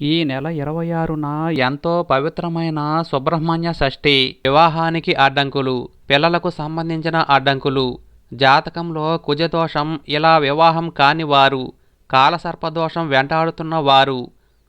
ఈ నెల ఇరవై ఆరున ఎంతో పవిత్రమైన సుబ్రహ్మణ్య షష్ఠి వివాహానికి అడ్డంకులు పిల్లలకు సంబంధించిన అడ్డంకులు జాతకంలో కుజదోషం ఇలా వివాహం కానివారు కాలసర్పదోషం వెంటాడుతున్న వారు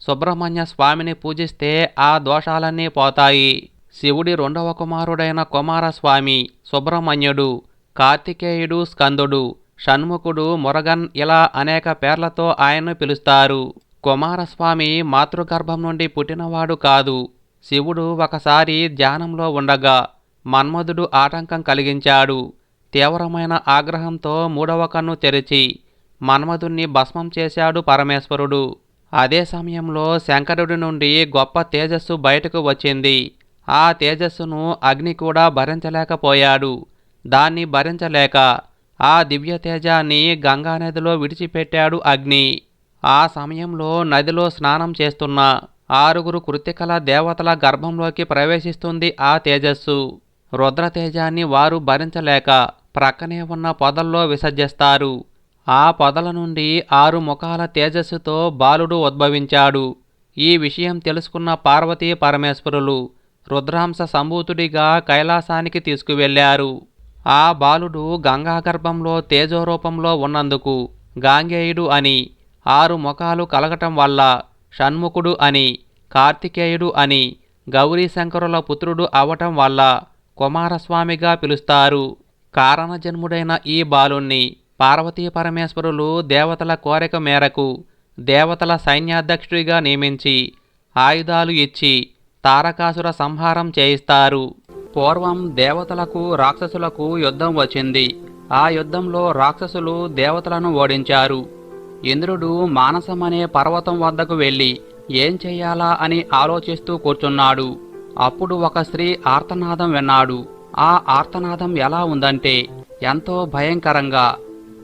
సుబ్రహ్మణ్య స్వామిని పూజిస్తే ఆ దోషాలన్నీ పోతాయి. శివుడి రెండవ కుమారుడైన కుమారస్వామి సుబ్రహ్మణ్యుడు కార్తికేయుడు స్కందుడు షణ్ముఖుడు మురగన్ ఇలా అనేక పేర్లతో ఆయన్ను పిలుస్తారు. కుమారస్వామి మాతృగర్భం నుండి పుట్టినవాడు కాదు. శివుడు ఒకసారి ధ్యానంలో ఉండగా మన్మధుడు ఆటంకం కలిగించాడు. తీవ్రమైన ఆగ్రహంతో మూడవ కన్ను తెరిచి మన్మధుణ్ణి భస్మం చేశాడు పరమేశ్వరుడు. అదే సమయంలో శంకరుడి నుండి గొప్ప తేజస్సు బయటకు వచ్చింది. ఆ తేజస్సును అగ్ని కూడా భరించలేకపోయాడు. దాన్ని భరించలేక ఆ దివ్య తేజాన్ని గంగానదిలో విడిచిపెట్టాడు అగ్ని. ఆ సమయంలో నదిలో స్నానం చేస్తున్న ఆరుగురు కృతికల దేవతల గర్భంలోకి ప్రవేశిస్తుంది ఆ తేజస్సు. రుద్రతేజాన్ని వారు భరించలేక ప్రక్కనే ఉన్న పొదల్లో విసర్జిస్తారు. ఆ పొదల నుండి ఆరు ముఖాల తేజస్సుతో బాలుడు ఉద్భవించాడు. ఈ విషయం తెలుసుకున్న పార్వతీ పరమేశ్వరులు రుద్రాంశ సంభూతుడిగా కైలాసానికి తీసుకువెళ్ళారు ఆ బాలుడు గంగాగర్భంలో తేజోరూపంలో ఉన్నందుకు గాంగేయుడు అని ఆరు ముఖాలు కలగటం వల్ల షణ్ముఖుడు అని కార్తికేయుడు అని గౌరీశంకరుల పుత్రుడు అవటం వల్ల కుమారస్వామిగా పిలుస్తారు. కారణజన్ముడైన ఈ బాలుణ్ణి పార్వతీ పరమేశ్వరులు దేవతల కోరిక మేరకు దేవతల సైన్యాధ్యక్షుడిగా నియమించి ఆయుధాలు ఇచ్చి తారకాసుర సంహారం చేయిస్తారు. పూర్వం దేవతలకు రాక్షసులకు యుద్ధం వచ్చింది. ఆ యుద్ధంలో రాక్షసులు దేవతలను ఓడించారు. ఇంద్రుడు మానసం అనే పర్వతం వద్దకు వెళ్ళి ఏం చెయ్యాలా అని ఆలోచిస్తూ కూర్చున్నాడు. అప్పుడు ఒక స్త్రీ ఆర్తనాదం విన్నాడు. ఆ ఆర్తనాదం ఎలా ఉందంటే ఎంతో భయంకరంగా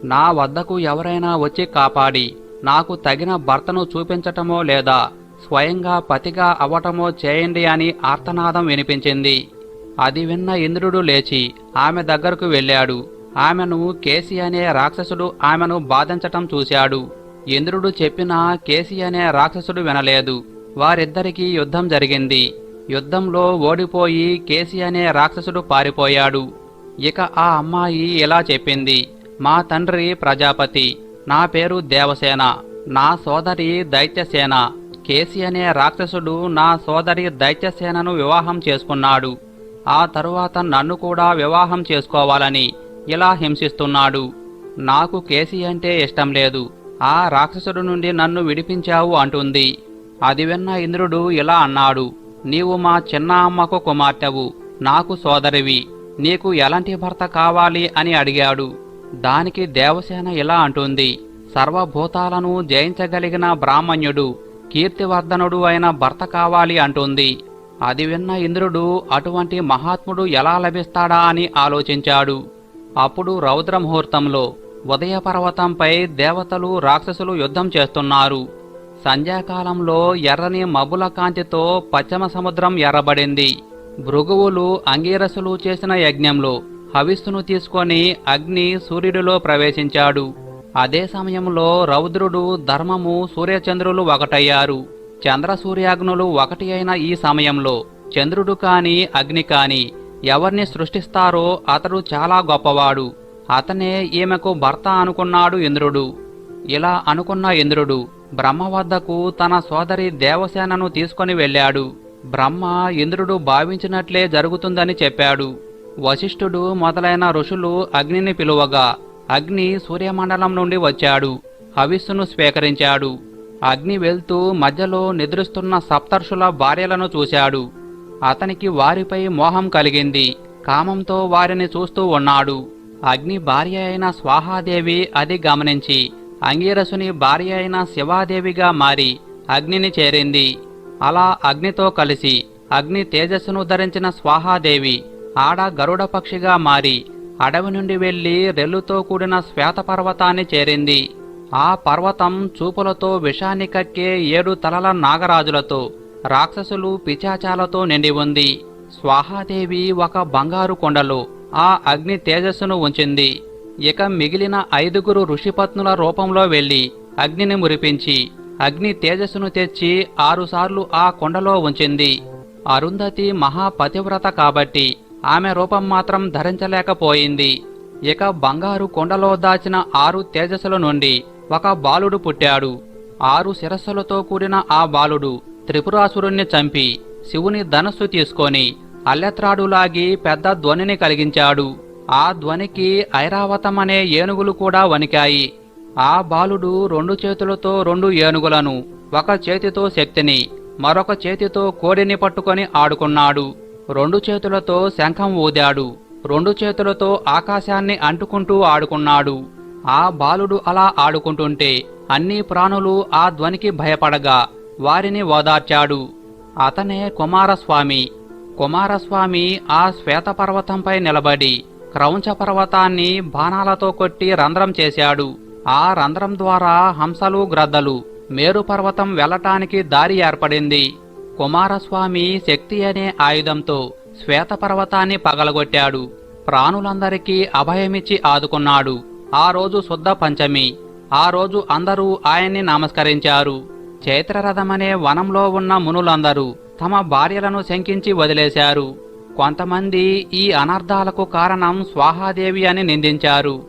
నా వద్దకు ఎవరైనా వచ్చి కాపాడి నాకు తగిన భర్తను చూపించటమో లేదా స్వయంగా పతిగా అవ్వటమో చేయండి అని ఆర్తనాదం వినిపించింది. అది విన్న ఇంద్రుడు లేచి ఆమె దగ్గరకు వెళ్ళాడు. ఆమెను కేసి అనే రాక్షసుడు ఆమెను బాధించటం చూశాడు. ఇంద్రుడు చెప్పినా కేసి అనే రాక్షసుడు వినలేదు. వారిద్దరికీ యుద్ధం జరిగింది. యుద్ధంలో ఓడిపోయి కేసి అనే రాక్షసుడు పారిపోయాడు. ఇక ఆ అమ్మాయి ఇలా చెప్పింది మా తండ్రి ప్రజాపతి నా పేరు దేవసేన నా సోదరి దైత్యసేన. కేసి అనే రాక్షసుడు నా సోదరి దైత్యసేనను వివాహం చేసుకున్నాడు. ఆ తరువాత నన్ను కూడా వివాహం చేసుకోవాలని ఇలా హింసిస్తున్నాడు? నాకు కేసీ అంటే ఇష్టం లేదు. ఆ రాక్షసుడు నుండి నన్ను విడిపించావు అంటుంది. అది విన్న ఇంద్రుడు ఇలా అన్నాడు. నీవు మా చిన్న అమ్మకు కుమార్తెవు. నాకు సోదరివి. నీకు ఎలాంటి భర్త కావాలి అని అడిగాడు. దానికి దేవసేన ఇలా అంటుంది. సర్వభూతాలను జయించగలిగిన బ్రాహ్మణ్యుడు కీర్తివర్ధనుడు అయిన భర్త కావాలి అంటుంది. అది విన్న ఇంద్రుడు అటువంటి మహాత్ముడు ఎలా లభిస్తాడా అని ఆలోచించాడు. అప్పుడు రౌద్ర ముహూర్తంలో ఉదయ పర్వతంపై దేవతలు రాక్షసులు యుద్ధం చేస్తున్నారు. సంధ్యాకాలంలో ఎర్రని మబ్బుల కాంతితో పశ్చిమ సముద్రం ఎర్రబడింది. భృగువులు అంగీరసులు చేసిన యజ్ఞంలో హవిస్సును తీసుకొని అగ్ని సూర్యుడిలో ప్రవేశించాడు. అదే సమయంలో రౌద్రుడు ధర్మము సూర్యచంద్రులు ఒకటయ్యారు. చంద్ర సూర్యాగ్నులు ఒకటి అయిన ఈ సమయంలో చంద్రుడు కాని అగ్ని కాని ఎవరిని సృష్టిస్తారో అతడు చాలా గొప్పవాడు. అతనే ఈమెకు భర్త అనుకున్నాడు ఇంద్రుడు. ఇలా అనుకున్న ఇంద్రుడు బ్రహ్మ వద్దకు తన సోదరి దేవసేనను తీసుకొని వెళ్ళాడు. బ్రహ్మ ఇంద్రుడు భావించినట్లే జరుగుతుందని చెప్పాడు. వశిష్ఠుడు మొదలైన ఋషులు అగ్నిని పిలువగా అగ్ని సూర్యమండలం నుండి వచ్చాడు. హవిస్సును స్వీకరించాడు. అగ్ని వెళ్తూ మధ్యలో నిద్రిస్తున్న సప్తర్షుల భార్యలను చూశాడు. అతనికి వారిపై మోహం కలిగింది. కామంతో వారిని చూస్తూ ఉన్నాడు. అగ్ని భార్య అయిన స్వాహాదేవి అది గమనించి అంగీరసుని భార్య అయిన శివాదేవిగా మారి అగ్నిని చేరింది. అలా అగ్నితో కలిసి అగ్ని తేజస్సును ధరించిన స్వాహాదేవి ఆడ గరుడ పక్షిగా మారి అడవి నుండి వెళ్ళి రెల్లుతో కూడిన శ్వేతపర్వతాన్ని చేరింది. ఆ పర్వతం చూపులతో విషాన్ని కక్కే ఏడు తలల నాగరాజులతో రాక్షసులు పిచాచాలతో నిండి ఉంది. స్వాహాదేవి ఒక బంగారు కొండలో ఆ అగ్ని తేజస్సును ఉంచింది. ఇక మిగిలిన ఐదుగురు ఋషిపత్నుల రూపంలో వెళ్ళి అగ్నిని మురిపించి అగ్ని తేజస్సును తెచ్చి ఆరుసార్లు ఆ కొండలో ఉంచింది. అరుంధతి మహాపతివ్రత కాబట్టి ఆమె రూపం మాత్రం ధరించలేకపోయింది. ఇక బంగారు కొండలో దాచిన ఆరు తేజస్సుల నుండి ఒక బాలుడు పుట్టాడు. ఆరు శిరస్సులతో కూడిన ఆ బాలుడు త్రిపురాసురుణ్ణి చంపి శివుని ధనస్సు తీసుకొని అల్లెత్రాడులాగి పెద్ద ధ్వనిని కలిగించాడు. ఆ ధ్వనికి ఐరావతం అనే ఏనుగులు కూడా వణికాయి. ఆ బాలుడు రెండు చేతులతో రెండు ఏనుగులను ఒక చేతితో శక్తిని మరొక చేతితో కోడిని పట్టుకొని ఆడుకున్నాడు. రెండు చేతులతో శంఖం ఊదాడు. రెండు చేతులతో ఆకాశాన్ని అంటుకుంటూ ఆడుకున్నాడు. ఆ బాలుడు అలా ఆడుకుంటుంటే అన్ని ప్రాణులు ఆ ధ్వనికి భయపడగా వారిని ఓదార్చాడు. అతనే కుమారస్వామి. కుమారస్వామి ఆ శ్వేతపర్వతంపై నిలబడి క్రౌంచ పర్వతాన్ని బాణాలతో కొట్టి రంధ్రం చేశాడు. ఆ రంధ్రం ద్వారా హంసలు గ్రద్దలు మేరుపర్వతం వెళ్ళటానికి దారి ఏర్పడింది. కుమారస్వామి శక్తి అనే ఆయుధంతో శ్వేతపర్వతాన్ని పగలగొట్టాడు. ప్రాణులందరికీ అభయమిచ్చి ఆదుకున్నాడు. ఆ రోజు శుద్ధ పంచమి. ఆ రోజు అందరూ ఆయన్ని నమస్కరించారు. చైత్రరథమనే వనంలో ఉన్న మునులందరూ తమ భార్యలను శంకించి వదిలేశారు. కొంతమంది ఈ అనర్థాలకు కారణం స్వాహాదేవి అని నిందించారు.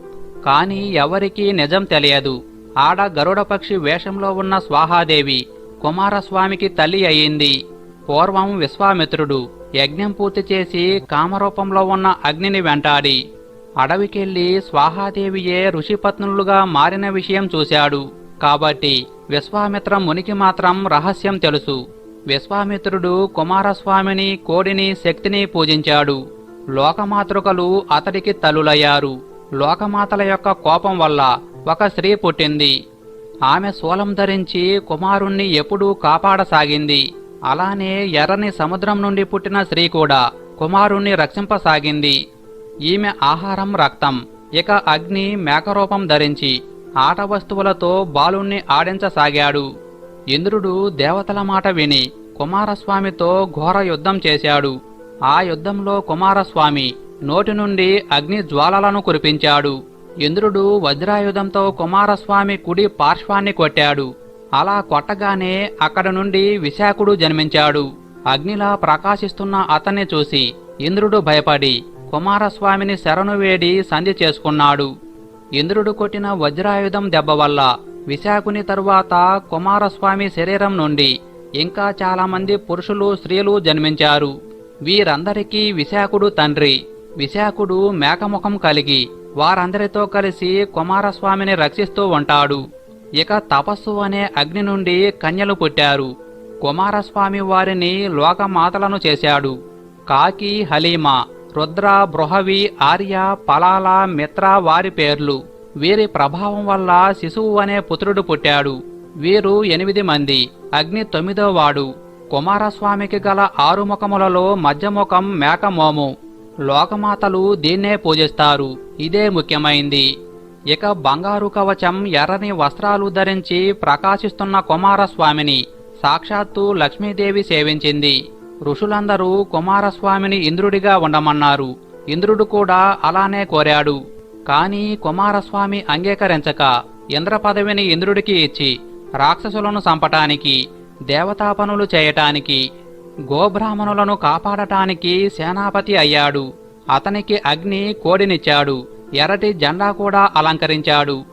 కాని ఎవరికీ నిజం తెలియదు. ఆడ గరుడపక్షి వేషంలో ఉన్న స్వాహాదేవి కుమారస్వామికి తల్లి అయింది. పూర్వం విశ్వామిత్రుడు యజ్ఞం పూర్తి చేసి కామరూపంలో ఉన్న అగ్నిని వెంటాడి అడవికెళ్ళి స్వాహాదేవియే ఋషిపత్నులుగా మారిన విషయం చూశాడు. కాబట్టి విశ్వామిత్ర మునికి మాత్రం రహస్యం తెలుసు. విశ్వామిత్రుడు కుమారస్వామిని కోడిని శక్తిని పూజించాడు. లోకమాతృకలు అతడికి తలులయ్యారు. లోకమాతల యొక్క కోపం వల్ల ఒక స్త్రీ పుట్టింది. ఆమె శూలం ధరించి కుమారుణ్ణి ఎప్పుడూ కాపాడసాగింది. అలానే ఎర్రని సముద్రం నుండి పుట్టిన స్త్రీ కూడా కుమారుణ్ణి రక్షింపసాగింది. ఈమె ఆహారం రక్తం ఇక అగ్ని మేకరూపం ధరించి ఆట వస్తువులతో బాలుణ్ణి ఆడించసాగాడు. ఇంద్రుడు దేవతల మాట విని కుమారస్వామితో ఘోర యుద్ధం చేశాడు. ఆ యుద్ధంలో కుమారస్వామి నోటి నుండి అగ్ని జ్వాలలను కురిపించాడు. ఇంద్రుడు వజ్రాయుధంతో కుమారస్వామి కుడి పార్శ్వాన్ని కొట్టాడు. అలా కొట్టగానే అక్కడి నుండి విశాఖుడు జన్మించాడు. అగ్నిలా ప్రకాశిస్తున్న అతన్ని చూసి ఇంద్రుడు భయపడి కుమారస్వామిని శరణు వేడి సంధి చేసుకున్నాడు. ఇంద్రుడు కొట్టిన వజ్రాయుధం దెబ్బ వల్ల విశాఖుని తరువాత కుమారస్వామి శరీరం నుండి ఇంకా చాలామంది పురుషులు స్త్రీలు జన్మించారు. వీరందరికీ విశాఖుడు తండ్రి. విశాఖుడు మేకముఖం కలిగి వారందరితో కలిసి కుమారస్వామిని రక్షిస్తూ ఉంటాడు. ఇక తపస్సు అనే అగ్ని నుండి కన్యలు పుట్టారు. కుమారస్వామి వారిని లోకమాతలను చేశాడు. కాకి హలీమా రుద్ర బృహవి ఆర్య పలాల మిత్ర వారి పేర్లు. వీరి ప్రభావం వల్ల శిశువు అనే పుత్రుడు పుట్టాడు. వీరు ఎనిమిది మంది. అగ్ని తొమ్మిదో వాడు. కుమారస్వామికి గల ఆరు ముఖములలో మధ్యముఖం మేకమోము. లోకమాతలు దీన్నే పూజిస్తారు. ఇదే ముఖ్యమైంది. ఇక బంగారు కవచం ఎర్రని వస్త్రాలు ధరించి ప్రకాశిస్తున్న కుమారస్వామిని. సాక్షాత్తు లక్ష్మీదేవి సేవించింది. ఋషులందరూ కుమారస్వామిని ఇంద్రుడిగా ఉండమన్నారు. ఇంద్రుడు కూడా అలానే కోరాడు. కాని కుమారస్వామి అంగీకరించక ఇంద్ర పదవిని ఇంద్రుడికి ఇచ్చి రాక్షసులను చంపటానికి దేవతా పనులు చేయటానికి గోబ్రాహ్మణులను కాపాడటానికి సేనాపతి అయ్యాడు. అతనికి అగ్ని కోడినిచ్చాడు. ఎర్రటి జెండా కూడా అలంకరించాడు.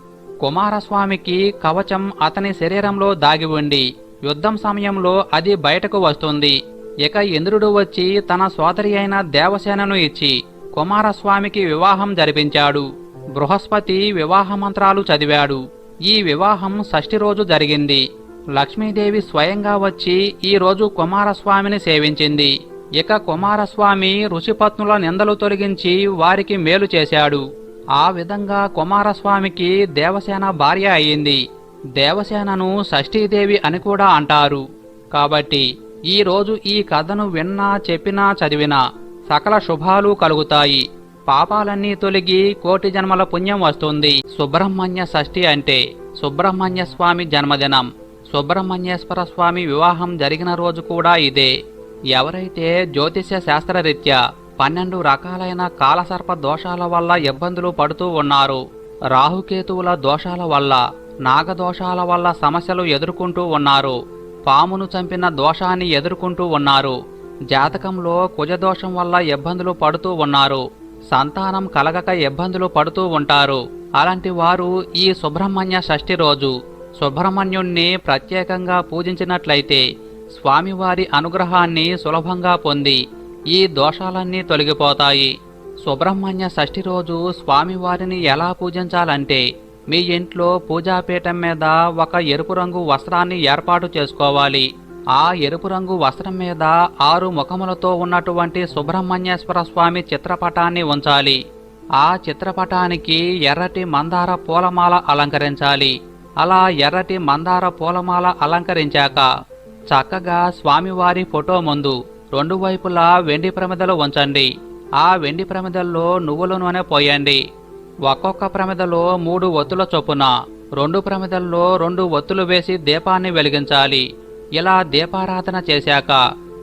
కుమారస్వామికి కవచం అతని శరీరంలో దాగి ఉండి యుద్ధం సమయంలో అది బయటకు వస్తుంది. ఇక ఇంద్రుడు వచ్చి తన సోదరి అయిన దేవసేనను ఇచ్చి కుమారస్వామికి వివాహం జరిపించాడు. బృహస్పతి వివాహ మంత్రాలు చదివాడు. ఈ వివాహం షష్ఠి రోజు జరిగింది. లక్ష్మీదేవి స్వయంగా వచ్చి ఈ రోజు కుమారస్వామిని సేవించింది. ఇక కుమారస్వామి ఋషిపత్నుల నిందలు తొలగించి వారికి మేలు చేశాడు. ఆ విధంగా కుమారస్వామికి దేవసేన భార్య అయింది. దేవసేనను షష్ఠీదేవి అని కూడా అంటారు. కాబట్టి ఈరోజు ఈ కథను విన్నా చెప్పినా చదివినా సకల శుభాలు కలుగుతాయి. పాపాలన్నీ తొలగి కోటి జన్మల పుణ్యం వస్తుంది. సుబ్రహ్మణ్య షష్ఠి అంటే సుబ్రహ్మణ్య స్వామి జన్మదినం. సుబ్రహ్మణ్యేశ్వర స్వామి వివాహం జరిగిన రోజు కూడా ఇదే. ఎవరైతే జ్యోతిష్య శాస్త్రరీత్యా పన్నెండు రకాలైన కాలసర్ప దోషాల వల్ల ఇబ్బందులు పడుతూ ఉన్నారు. రాహుకేతువుల దోషాల వల్ల నాగదోషాల వల్ల సమస్యలు ఎదుర్కొంటూ ఉన్నారు. పామును చంపిన దోషాన్ని ఎదుర్కొంటూ ఉన్నారు. జాతకంలో కుజదోషం వల్ల ఇబ్బందులు పడుతూ ఉన్నారు. సంతానం కలగక ఇబ్బందులు పడుతూ ఉంటారు. అలాంటి వారు ఈ సుబ్రహ్మణ్య షష్ఠి రోజు. సుబ్రహ్మణ్యుణ్ణి ప్రత్యేకంగా పూజించినట్లయితే స్వామివారి అనుగ్రహాన్ని సులభంగా పొంది ఈ దోషాలన్నీ తొలగిపోతాయి. సుబ్రహ్మణ్య షష్ఠి రోజు స్వామివారిని ఎలా పూజించాలంటే మీ ఇంట్లో పూజాపీఠం మీద ఒక ఎరుపు రంగు వస్త్రాన్ని ఏర్పాటు చేసుకోవాలి. ఆ ఎరుపు రంగు వస్త్రం మీద ఆరు ముఖములతో ఉన్నటువంటి సుబ్రహ్మణ్యేశ్వర స్వామి చిత్రపటాన్ని ఉంచాలి. ఆ చిత్రపటానికి ఎర్రటి మందార పూలమాల అలంకరించాలి. అలా ఎర్రటి మందార పూలమాల అలంకరించాక చక్కగా స్వామివారి ఫోటో ముందు రెండు వైపులా వెండి ప్రమిదలు ఉంచండి. ఆ వెండి ప్రమిదల్లో నువ్వుల నూనె పోయండి. ఒక్కొక్క ప్రమిదలో మూడు ఒత్తుల చొప్పున రెండు ప్రమిదల్లో రెండు ఒత్తులు వేసి దీపాన్ని వెలిగించాలి. ఇలా దీపారాధన చేశాక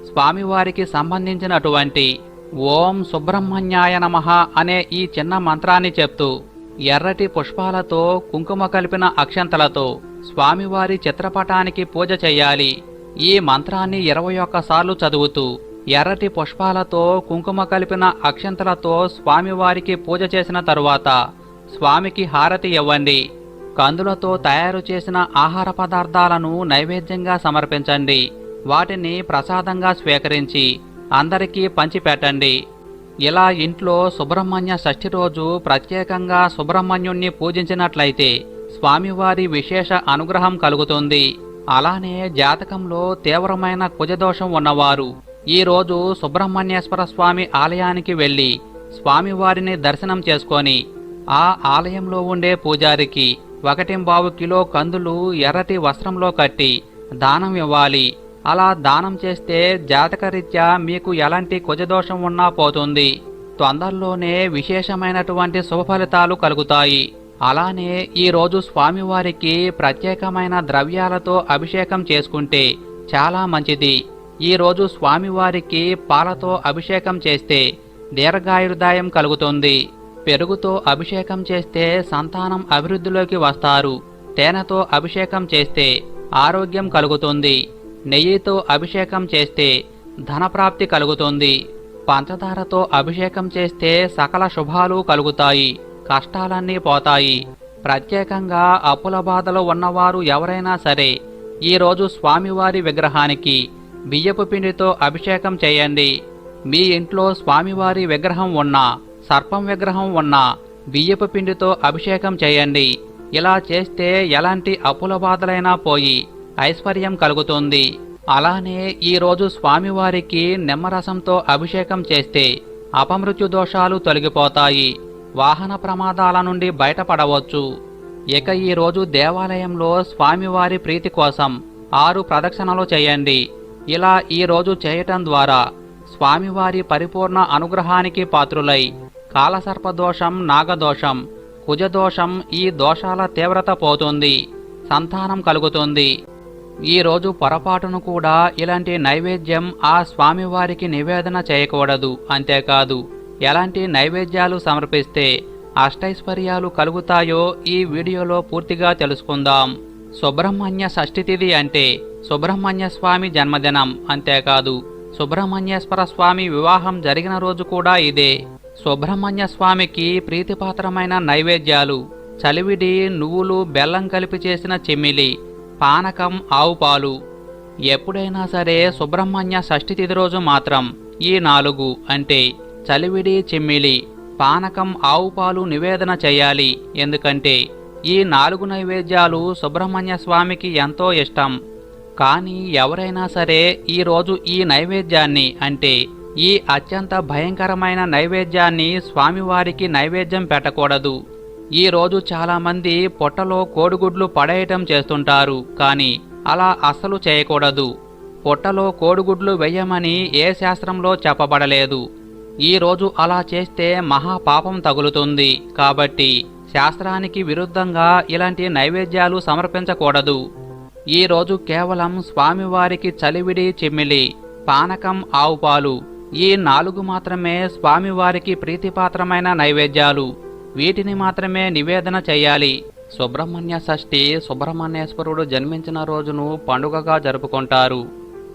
స్వామివారికి సంబంధించినటువంటి ఓం సుబ్రహ్మణ్యాయ నమః అనే ఈ చిన్న మంత్రాన్ని చెప్తూ ఎర్రటి పుష్పాలతో కుంకుమ కలిపిన అక్షంతలతో స్వామివారి చిత్రపటానికి పూజ చేయాలి. ఈ మంత్రాన్ని ఇరవై ఒక్కసార్లు చదువుతూ ఎర్రటి పుష్పాలతో కుంకుమ కలిపిన అక్షంతలతో స్వామివారికి పూజ చేసిన తరువాత స్వామికి హారతి ఇవ్వండి. కందులతో తయారు చేసిన ఆహార పదార్థాలను నైవేద్యంగా సమర్పించండి. వాటిని ప్రసాదంగా స్వీకరించి అందరికీ పంచిపెట్టండి. ఇలా ఇంట్లో సుబ్రహ్మణ్య షష్ఠి రోజు ప్రత్యేకంగా సుబ్రహ్మణ్యుణ్ణి పూజించినట్లయితే స్వామివారి విశేష అనుగ్రహం కలుగుతుంది. అలానే జాతకంలో తీవ్రమైన కుజదోషం ఉన్నవారు ఈరోజు సుబ్రహ్మణ్యేశ్వర స్వామి ఆలయానికి వెళ్ళి స్వామివారిని దర్శనం చేసుకొని ఆ ఆలయంలో ఉండే పూజారికి ఒకటింబావు కిలో కందులు ఎర్రటి వస్త్రంలో కట్టి దానం ఇవ్వాలి. అలా దానం చేస్తే జాతకరీత్యా మీకు ఎలాంటి కుజదోషం ఉన్నా పోతుంది. తొందరలోనే విశేషమైనటువంటి శుభఫలితాలు కలుగుతాయి. అలానే ఈరోజు స్వామివారికి ప్రత్యేకమైన ద్రవ్యాలతో అభిషేకం చేసుకుంటే చాలా మంచిది. ఈరోజు స్వామివారికి పాలతో అభిషేకం చేస్తే దీర్ఘాయుర్దాయం కలుగుతుంది. పెరుగుతో అభిషేకం చేస్తే సంతానం అభివృద్ధిలోకి వస్తారు. తేనెతో అభిషేకం చేస్తే ఆరోగ్యం కలుగుతుంది. నెయ్యితో అభిషేకం చేస్తే ధనప్రాప్తి కలుగుతుంది. పంచదారతో అభిషేకం చేస్తే సకల శుభాలు కలుగుతాయి. కష్టాలన్నీ పోతాయి. ప్రత్యేకంగా అప్పుల బాధలో ఉన్నవారు ఎవరైనా సరే ఈరోజు స్వామివారి విగ్రహానికి బియ్యపు పిండితో అభిషేకం చేయండి. మీ ఇంట్లో స్వామివారి విగ్రహం ఉన్నా సర్పం విగ్రహం ఉన్నా బియ్యపు పిండితో అభిషేకం చేయండి. ఇలా చేస్తే ఎలాంటి అప్పుల బాధలైనా పోయి ఐశ్వర్యం కలుగుతుంది. అలానే ఈరోజు స్వామివారికి నిమ్మరసంతో అభిషేకం చేస్తే అపమృత్యు దోషాలు తొలగిపోతాయి. వాహన ప్రమాదాల నుండి బయటపడవచ్చు. ఇక ఈరోజు దేవాలయంలో స్వామివారి ప్రీతి కోసం ఆరు ప్రదక్షిణలు చేయండి. ఇలా ఈరోజు చేయటం ద్వారా స్వామివారి పరిపూర్ణ అనుగ్రహానికి పాత్రులై కాలసర్పదోషం నాగదోషం కుజదోషం ఈ దోషాల తీవ్రత పోతుంది సంతానం కలుగుతుంది. ఈ రోజు పొరపాటును కూడా ఇలాంటి నైవేద్యం ఆ స్వామివారికి నివేదన చేయకూడదు అంతేకాదు ఎలాంటి నైవేద్యాలు సమర్పిస్తే అష్టైశ్వర్యాలు కలుగుతాయో ఈ వీడియోలో పూర్తిగా తెలుసుకుందాం. సుబ్రహ్మణ్య షష్ఠి తిథి అంటే సుబ్రహ్మణ్య స్వామి జన్మదినం అంతేకాదు. సుబ్రహ్మణ్యేశ్వర స్వామి వివాహం జరిగిన రోజు కూడా ఇదే. సుబ్రహ్మణ్య స్వామికి ప్రీతిపాత్రమైన నైవేద్యాలు చలివిడి నువ్వులు బెల్లం కలిపి చేసిన చిమ్మిలి పానకం ఆవుపాలు ఎప్పుడైనా సరే సుబ్రహ్మణ్య షష్ఠి తిథి రోజు మాత్రం ఈ నాలుగు అంటే చలివిడి చిమ్మిలి పానకం ఆవుపాలు నివేదన చేయాలి. ఎందుకంటే ఈ నాలుగు నైవేద్యాలు సుబ్రహ్మణ్య స్వామికి ఎంతో ఇష్టం. కానీ ఎవరైనా సరే ఈరోజు ఈ నైవేద్యాన్ని అంటే ఈ అత్యంత భయంకరమైన నైవేద్యాన్ని స్వామివారికి నైవేద్యం పెట్టకూడదు. ఈరోజు చాలామంది పొట్టలో కోడిగుడ్లు పడేయటం చేస్తుంటారు కానీ అలా అస్సలు చేయకూడదు. పొట్టలో కోడిగుడ్లు వెయ్యమని ఏ శాస్త్రంలో చెప్పబడలేదు. ఈరోజు అలా చేస్తే మహాపాపం తగులుతుంది కాబట్టి శాస్త్రానికి విరుద్ధంగా ఇలాంటి నైవేద్యాలు సమర్పించకూడదు. ఈ రోజు కేవలం స్వామివారికి చలివిడి చిమ్మిలి పానకం ఆవుపాలు ఈ నాలుగు మాత్రమే స్వామివారికి ప్రీతిపాత్రమైన నైవేద్యాలు. వీటిని మాత్రమే నివేదన చేయాలి. సుబ్రహ్మణ్య షష్ఠి సుబ్రహ్మణ్యేశ్వరుడు జన్మించిన రోజును పండుగగా జరుపుకుంటారు.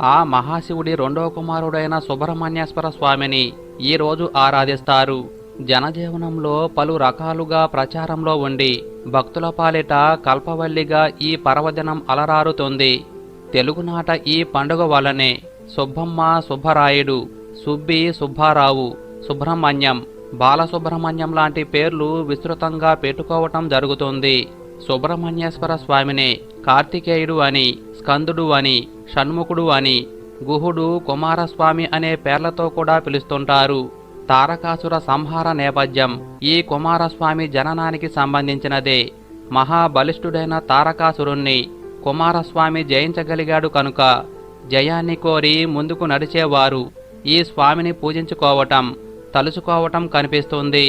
ఆ మహాశివుడి రెండో కుమారుడైన సుబ్రహ్మణ్యేశ్వర స్వామిని ఈ రోజు ఆరాధిస్తారు. జనజీవనంలో పలు రకాలుగా ప్రచారంలో ఉండి భక్తుల పాలిట కల్పవల్లిగా ఈ పర్వదినం అలరారుతుంది. తెలుగునాట ఈ పండుగ వలనే సుబ్బమ్మ సుబ్బరాయుడు సుబ్బి సుబ్బారావు సుబ్రహ్మణ్యం బాలసుబ్రహ్మణ్యం లాంటి పేర్లు విస్తృతంగా పెట్టుకోవటం జరుగుతుంది. సుబ్రహ్మణ్యేశ్వర స్వామిని కార్తికేయుడు అని స్కందుడు అని షణ్ముఖుడు అని గుహుడు కుమారస్వామి అనే పేర్లతో కూడా పిలుస్తుంటారు. తారకాసుర సంహార నేపథ్యం ఈ కుమారస్వామి జననానికి సంబంధించినదే. మహాబలిష్ఠుడైన తారకాసురుణ్ణి కుమారస్వామి జయించగలిగాడు కనుక జయాన్ని కోరి ముందుకు నడిచేవారు ఈ స్వామిని పూజించుకోవటం తలుచుకోవటం కనిపిస్తుంది.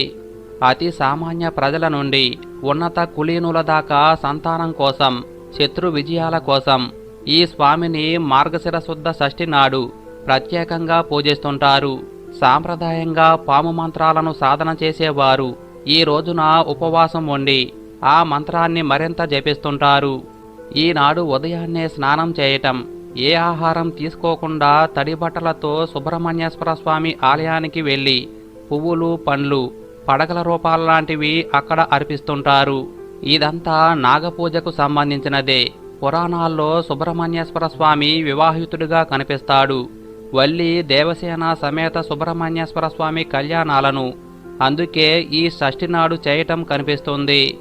అతి సామాన్య ప్రజల నుండి ఉన్నత కులీనుల దాకా సంతానం కోసం శత్రు విజయాల కోసం ఈ స్వామిని మార్గశిర శుద్ధ షష్ఠి నాడు ప్రత్యేకంగా పూజిస్తుంటారు. సాంప్రదాయంగా పాము మంత్రాలను సాధన చేసేవారు. ఈ రోజున ఉపవాసం ఉండి ఆ మంత్రాన్ని మరింత జపిస్తుంటారు. ఈనాడు ఉదయాన్నే స్నానం చేయటం ఏ ఆహారం తీసుకోకుండా తడి బట్టలతో సుబ్రహ్మణ్యేశ్వర స్వామి ఆలయానికి వెళ్ళి పువ్వులు పండ్లు పడగల రూపాల్లాంటివి అక్కడ అర్పిస్తుంటారు. ఇదంతా నాగపూజకు సంబంధించినదే. పురాణాల్లో సుబ్రహ్మణ్యేశ్వర స్వామి వివాహితుడిగా కనిపిస్తాడు. వల్లి దేవసేన సమేత సుబ్రహ్మణ్యేశ్వర స్వామి కళ్యాణాలను. అందుకే ఈ షష్ఠి నాడు చేయటం కనిపిస్తుంది.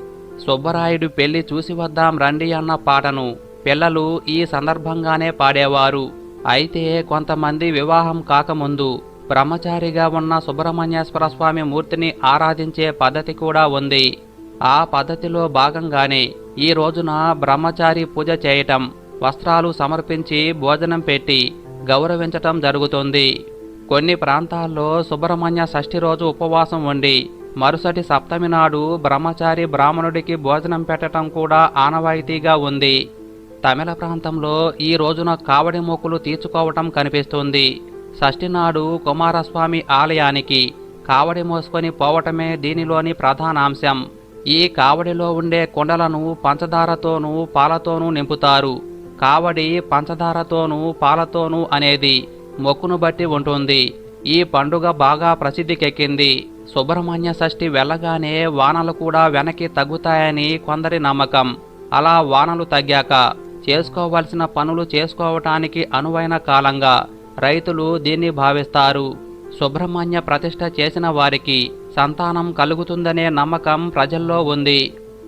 సుబ్బరాయుడు పెళ్ళి చూసి వద్దాం రండి అన్న పాటను పిల్లలు ఈ సందర్భంగానే పాడేవారు. అయితే కొంతమంది వివాహం కాకముందు బ్రహ్మచారిగా ఉన్న సుబ్రహ్మణ్యేశ్వర స్వామి మూర్తిని ఆరాధించే పద్ధతి కూడా ఉంది. ఆ పద్ధతిలో భాగంగానే ఈ రోజున బ్రహ్మచారి పూజ చేయటం వస్త్రాలు సమర్పించి భోజనం పెట్టి గౌరవించటం జరుగుతుంది. కొన్ని ప్రాంతాల్లో సుబ్రహ్మణ్య షష్ఠి రోజు ఉపవాసం ఉండి మరుసటి సప్తమి నాడు బ్రహ్మచారి బ్రాహ్మణుడికి భోజనం పెట్టడం కూడా ఆనవాయితీగా ఉంది. తమిళ ప్రాంతంలో ఈ రోజున కావడి మొక్కులు తీర్చుకోవటం కనిపిస్తుంది. షష్ఠి నాడు కుమారస్వామి ఆలయానికి కావడి మోసుకొని పోవటమే దీనిలోని ప్రధానాంశం ఈ కావడిలో ఉండే కుండలను పంచదారతోనూ పాలతోనూ నింపుతారు. కావడి పంచదారతోనూ పాలతోనూ అనేది మొక్కును బట్టి ఉంటుంది ఈ పండుగ బాగా ప్రసిద్ధికెక్కింది. సుబ్రహ్మణ్య షష్ఠి వెళ్ళగానే వానలు కూడా వెనక్కి తగ్గుతాయని కొందరి నమ్మకం. అలా వానలు తగ్గాక చేసుకోవలసిన పనులు చేసుకోవటానికి అనువైన కాలంగా రైతులు దీన్ని భావిస్తారు. సుబ్రహ్మణ్య ప్రతిష్ట చేసిన వారికి సంతానం కలుగుతుందనే నమ్మకం ప్రజల్లో ఉంది.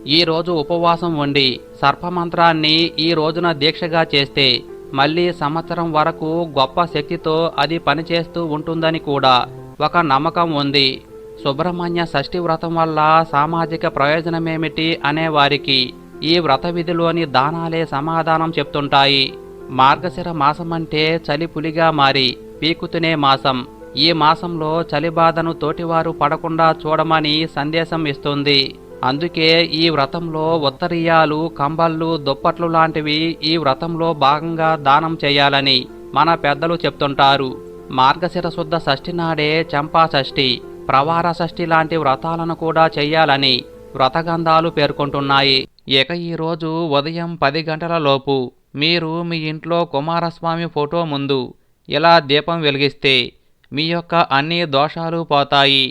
ఈ రోజు ఉపవాసం ఉండి సర్పమంత్రాన్ని ఈ రోజున దీక్షగా చేస్తే మళ్ళీ సంవత్సరం వరకు గొప్ప శక్తితో అది పనిచేస్తూ ఉంటుందని కూడా ఒక నమ్మకం ఉంది. సుబ్రహ్మణ్య షష్ఠి వ్రతం వల్ల సామాజిక ప్రయోజనమేమిటి అనేవారికి ఈ వ్రత విధిలోని దానాలే సమాధానం చెప్తుంటాయి. మార్గశిర మాసమంటే చలి పులిగా మారి పీకుతునే మాసం. ఈ మాసంలో చలి బాధను తోటివారు పడకుండా చూడమని సందేశం ఇస్తుంది. అందుకే ఈ వ్రతంలో ఉత్తరీయాలు కంబళ్ళు దుప్పట్లు లాంటివి ఈ వ్రతంలో భాగంగా దానం చేయాలని మన పెద్దలు చెప్తుంటారు. మార్గశిర శుద్ధ షష్ఠి నాడే చంపా షష్ఠి ప్రవార షష్ఠి లాంటి వ్రతాలను కూడా చేయాలని వ్రతగంధాలు పేర్కొంటున్నాయి. ఇక ఈరోజు ఉదయం పది గంటల లోపు మీరు మీ ఇంట్లో కుమారస్వామి ఫోటో ముందు ఇలా దీపం వెలిగిస్తే మీ యొక్క అన్ని దోషాలు పోతాయి.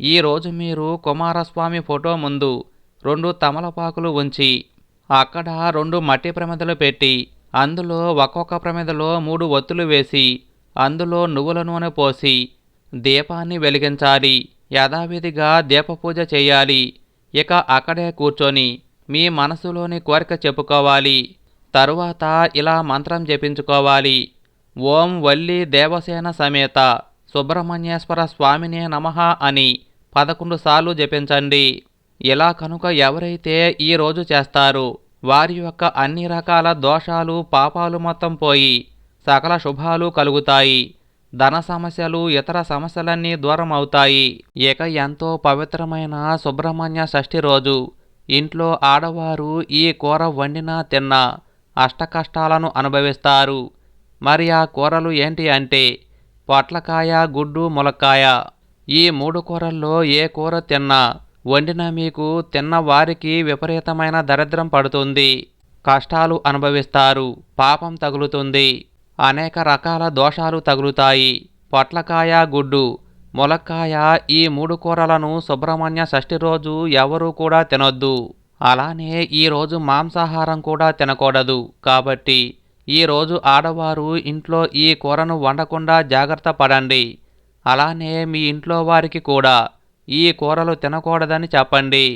ఈరోజు మీరు కుమారస్వామి ఫోటో ముందు రెండు తమలపాకులు ఉంచి అక్కడ రెండు మట్టి ప్రమిదలు పెట్టి అందులో ఒక్కొక్క ప్రమిదలో మూడు ఒత్తులు వేసి అందులో నువ్వుల నూనె పోసి దీపాన్ని వెలిగించాలి యథావిధిగా దీపపూజ చేయాలి. ఇక అక్కడే కూర్చొని మీ మనసులోని కోరిక చెప్పుకోవాలి. తరువాత ఇలా మంత్రం జపించుకోవాలి. ఓం వల్లి దేవసేన సమేత సుబ్రహ్మణ్యేశ్వర స్వామినే నమః అని పదకొండు సార్లు జపించండి. ఇలా కనుక ఎవరైతే ఈ రోజు వారి యొక్క అన్ని రకాల దోషాలు పాపాలు మొత్తం పోయి సకల శుభాలు కలుగుతాయి. ధన సమస్యలు ఇతర సమస్యలన్నీ దూరం అవుతాయి. ఇక ఎంతో పవిత్రమైన సుబ్రహ్మణ్య షష్ఠి రోజు. ఇంట్లో ఆడవారు ఈ కూర వండినా తిన్నా అష్టకష్టాలను అనుభవిస్తారు. మరి ఆ కూరలు ఏంటి అంటే పొట్లకాయ గుడ్డు ములక్కాయ. ఈ మూడు కూరల్లో ఏ కూర తిన్నా వండిన మీకు తిన్న వారికి విపరీతమైన దరిద్రం పడుతుంది. కష్టాలు అనుభవిస్తారు. పాపం తగులుతుంది. అనేక రకాల దోషాలు తగులుతాయి. పొట్లకాయ గుడ్డు ములక్కాయ ఈ మూడు కూరలను సుబ్రహ్మణ్య షష్ఠి రోజు ఎవరూ కూడా తినొద్దు. అలానే ఈరోజు మాంసాహారం కూడా తినకూడదు. కాబట్టి ఈరోజు ఆడవారు ఇంట్లో ఈ కూరను వండకుండా జాగ్రత్త పడండి. అలానే మీ ఇంట్లో వారికి కూడా ఈ కూరలు తినకూడదని చెప్పండి.